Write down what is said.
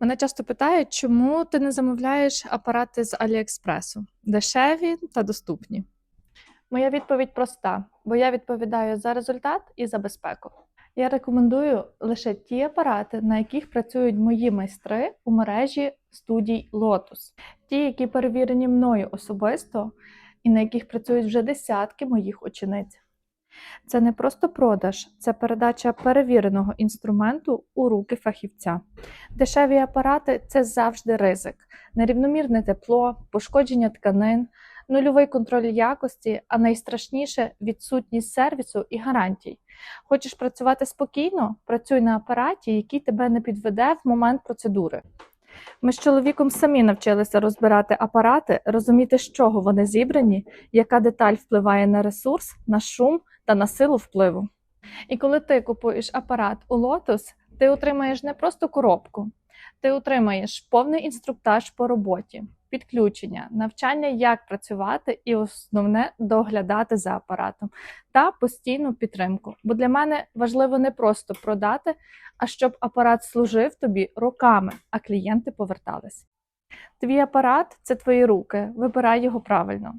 Мене часто питають, чому ти не замовляєш апарати з Аліекспресу? Дешеві та доступні. Моя відповідь проста, бо я відповідаю за результат і за безпеку. Я рекомендую лише ті апарати, на яких працюють мої майстри у мережі студій Lotus. Ті, які перевірені мною особисто, і на яких працюють вже десятки моїх учениць. Це не просто продаж, це передача перевіреного інструменту у руки фахівця. Дешеві апарати це завжди ризик, нерівномірне тепло, пошкодження тканин, нульовий контроль якості, а найстрашніше відсутність сервісу і гарантій. Хочеш працювати спокійно? Працюй на апараті, який тебе не підведе в момент процедури. Ми з чоловіком самі навчилися розбирати апарати, розуміти, з чого вони зібрані, яка деталь впливає на ресурс, на шум та на силу впливу. І коли ти купуєш апарат у Lotus, ти отримаєш не просто коробку, ти отримаєш повний інструктаж по роботі, підключення, навчання, як працювати, і основне доглядати за апаратом та постійну підтримку. Бо для мене важливо не просто продати, а щоб апарат служив тобі роками, а клієнти повертались. Твій апарат це твої руки. Вибирай його правильно.